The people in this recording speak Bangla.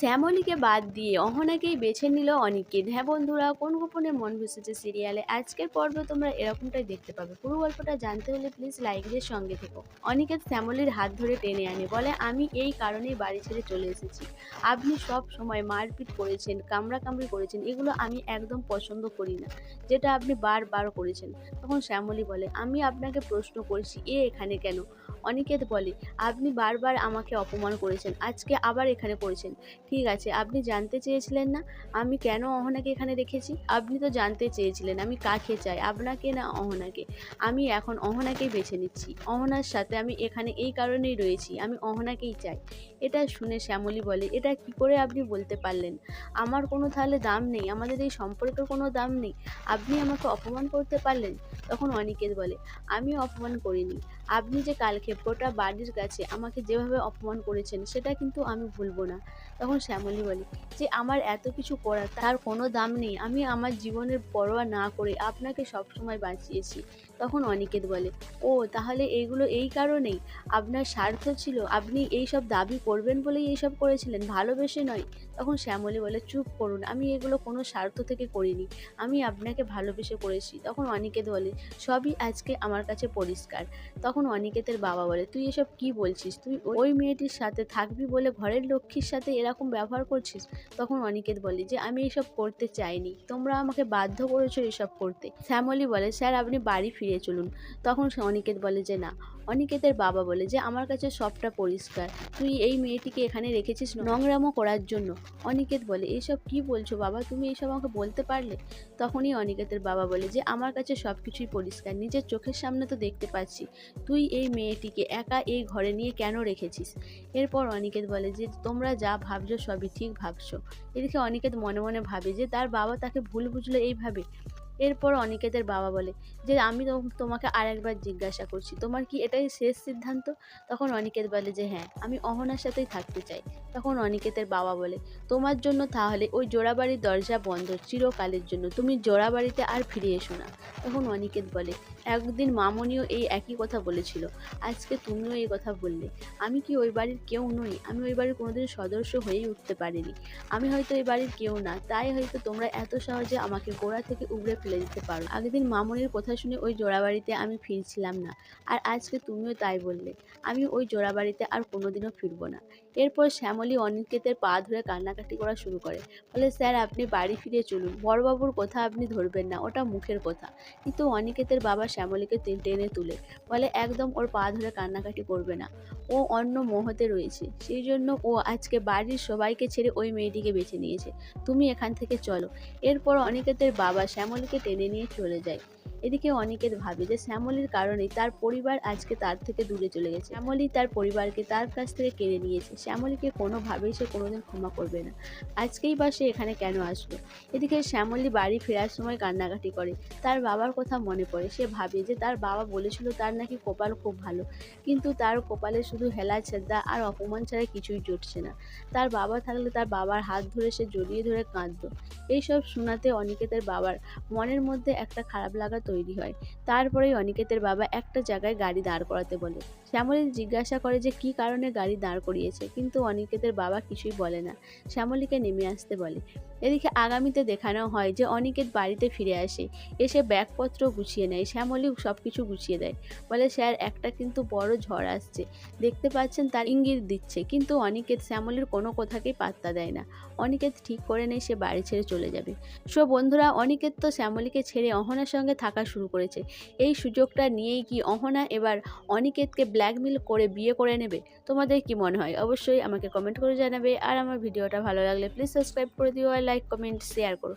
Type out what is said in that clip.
শ্যামলীকে বাদ দিয়ে অহনাকেই বেছে নিল অনিকেত। হ্যাঁ বন্ধুরা, কোন গোপনে মন ভেসেছে সিরিয়ালে? আজকের পর্বে তোমরা এরকমটাই দেখতে পাবে। পুরো গল্পটা জানতে হলে প্লিজ লাইক দিয়ে সঙ্গে থেকো। অনিকেত শ্যামলীর হাত ধরে টেনে আনে, বলে, আমি এই কারণেই বাড়ি ছেড়ে চলে এসেছি। আপনি সব সময় মারপিট করেছেন, কামড়াকামড়ি করেছেন, এগুলো আমি একদম পছন্দ করি না, যেটা আপনি বারবার করেছেন। তখন শ্যামলী বলে, আমি আপনাকে প্রশ্ন করেছি, এ এখানে কেন? অনিকেত বলে, আপনি বারবার আমাকে অপমান করেছেন, আজকে আবার এখানে করেছেন। ঠিক আছে, আপনি জানতে চেয়েছিলেন না? আমি কেন অহনাকে এখানে রেখেছি? আপনি তো জানতে চেয়েছিলেন, আমি কাকে চাই? আপনাকে না অহনাকে? আমি এখন অহনাকেই বেছে নিচ্ছি। অহনার সাথে আমি এখানে এই কারণেই রয়েছি, আমি অহনাকেই চাই। এটা শুনে শ্যামলী বলে, এটা কি করে আপনি বলতে পারলেন? আমার কোনো তাহলে দাম নেই, আমাদের এই সম্পর্কের কোনো দাম নেই। আপনি আমাকে অপমান করতে পারলেন? তখন অনিকেত বলে, আমি অপমান করিনি। আপনি যে কালকে বাড়ির কাছে আমাকে যেভাবে অপমান করেছেন, সেটা কিন্তু আমি ভুলবো না। তখন শ্যামলী বলে, যে আমার এত কিছু করার তার কোনো দাম নেই। আমি আমার জীবনের পরোয়া না করে আপনাকে সবসময় বাঁচিয়েছি। তখন অনিকেত বলে, ও, তাহলে এইগুলো এই কারণেই? আপনার স্বার্থ ছিল, আপনি এই সব দাবি করবেন বলেই এইসব করেছিলেন, ভালোবেসে নয়। তখন শ্যামলী বলে, চুপ করুন, আমি এগুলো কোনো স্বার্থ থেকে করিনি, আমি আপনাকে ভালোবেসে করেছি। তখন অনিকেত বলে, সবই আজকে আমার কাছে পরিষ্কার। তখন অনিকেতের বাবা বলে, তুই এসব কি বলছিস? তুই ওই মেয়েটির সাথে থাকবি বলে ঘরের লক্ষ্মীর সাথে এরকম ব্যবহার করছিস? তখন অনিকেত বলে, যে আমি এসব করতে চাইনি, তোমরা আমাকে বাধ্য করেছ এসব করতে। শ্যামলী বলে, স্যার, আপনি বাড়ি ফিরে চলুন। তখন সে অনিকেত বলে যে, না। অনিকেতের বাবা বলে যে, আমার কাছে সবটা পরিষ্কার। তুই এই মেয়েটিকে এখানে রেখেছিস নোংরামো করার জন্য? অনিকেত বলে এইসব কি বলছো বাবা? তুমি এইসব আমাকে বলতে পারলে? তখনই অনিকেতের বাবা বলে যে, আমার কাছে সব কিছুই পরিষ্কার। নিজের চোখের সামনে তো দেখতে পাচ্ছি। তুই এই মেয়েটিকে একা এই ঘরে নিয়ে কেন রেখেছিস? এরপর অনিকেত বলে যে, তোমরা যা ভাবছ সবই ঠিক ভাবছ। এদিকে অনিকেত মনে মনে ভাবে যে, তার বাবা তাকে ভুল বুঝলো এইভাবে। এরপর অনিকেতের বাবা বলে যে, আমি তোমাকে আরেকবার জিজ্ঞাসা করছি, তোমার কি এটাই শেষ সিদ্ধান্ত? তখন অনিকেত বলে যে হ্যাঁ আমি অহনার সাথেই থাকতে চাই। তখন অনিকেতের বাবা বলে, তোমার জন্য তাহলে ওই জোড়াবাড়ির দরজা বন্ধ চিরকালের জন্য। তুমি জোড়াবাড়িতে আর ফিরে এসো না। তখন অনিকেত বলে একদিন মামনিও এই একই কথা বলেছিল। আজকে তুমিও এই কথা বললে। আমি কি ওই বাড়ির কেউ নই? আমি ওই বাড়ির কোনোদিন সদস্য হয়েই উঠতে পারিনি। আমি হয়তো এই বাড়ির কেউ না, তাই হয়তো তোমরা এত সহজে আমাকে গোড়া থেকে উগড়ে ফেলে দিতে পারো। আগের মামনির কথা শুনে ওই জোড়াবাড়িতে আমি ফিরছিলাম না, আর আজকে তুমিও তাই বললে। আমি ওই জোড়াবাড়িতে আর কোনোদিনও ফিরবো না। এরপর শ্যামলী অনিকেতের পা ধরে কান্নাকাটি করা শুরু করে। বলে, স্যার, আপনি বাড়ি ফিরে চলুন। বড়বাবুর কথা আপনি ধরবেন না, ওটা মুখের কথা। কিন্তু অনিকেতের বাবা শ্যামলীকে টেনে তুলে। বলে, একদম ওর পা ধরে কান্নাকাটি করবে না। ও অন্য মোহতে রয়েছে। সেই জন্য ও আজকে বাড়ির সবাইকে ছেড়ে ওই মেয়েটিকে বেছে নিয়েছে। তুমি এখান থেকে চলো। এরপর অনেকেদের বাবা শ্যামলীকে টেনে নিয়ে চলে যায়। এদিকে অনিকেত ভাবে যে শ্যামলীর কারণেই তার পরিবার আজকে তার থেকে দূরে চলে গেছে। শ্যামলী তার পরিবারকে তার কাছ থেকে কেড়ে নিয়েছে। শ্যামলীকে কোনোভাবেই সে কোনোদিন ক্ষমা করবে না। আজকেই বা সে এখানে কেন আসলো? এদিকে শ্যামলী বাড়ি ফেরার সময় কান্নাকাটি করে। তার বাবার কথা মনে পড়ে। সে ভাবে যে তার বাবা বলেছিল তার নাকি কপাল খুব ভালো। কিন্তু তার কপালে শুধু হেলা ছেদা আর অপমান ছাড়া কিছুই জুটছে না। তার বাবা থাকলে তার বাবার হাত ধরে সে জড়িয়ে ধরে কাঁদতো। এইসব শোনাতে অনিকেতের বাবার মনের মধ্যে একটা খারাপ লাগা তৈরি হয়। তারপরেই অনিকেতের বাবা একটা জায়গায় গাড়ি দাঁড় করাতে বলে। শ্যামলী জিজ্ঞাসা করে যে কি কারণে গাড়ি দাঁড় করিয়েছে, কিন্তু অনিকেতের বাবা কিছুই বলে না। শ্যামলীকে নেমে আসতে বলে, এদিকে আগামীতে দেখানো হয় যে অনিকেত বাড়িতে ফিরে আসে। এসে ব্যাগপত্র গুছিয়ে নেয় শ্যামলী সব কিছু গুছিয়ে দেয়। বলে, স্যার, একটা কিন্তু বড় ঝড় আসছে। দেখতে পাচ্ছেন তার ইঙ্গিত দিচ্ছে, কিন্তু অনিকেত শ্যামলীর কোনো কথাকেই পাত্তা দেয় না। অনিকেত ঠিক করে নেয় সে বাড়ি ছেড়ে চলে যাবে। সো বন্ধুরা, অনিকেত তো শ্যামলীকে ছেড়ে অহনার সঙ্গে থাকা শুরু করেছে। এই সুযোগটা নিয়েই কি অহনা এবার অনিকেতকে ব্ল্যাকমেল করে বিয়ে করে নেবে, তোমাদের কি মনে হয়? অবশ্যই আমাকে কমেন্ট করে জানাবে। আর আমার ভিডিওটা ভালো লাগলে প্লিজ সাবস্ক্রাইব করে দিও আর লাইক কমেন্ট শেয়ার করো।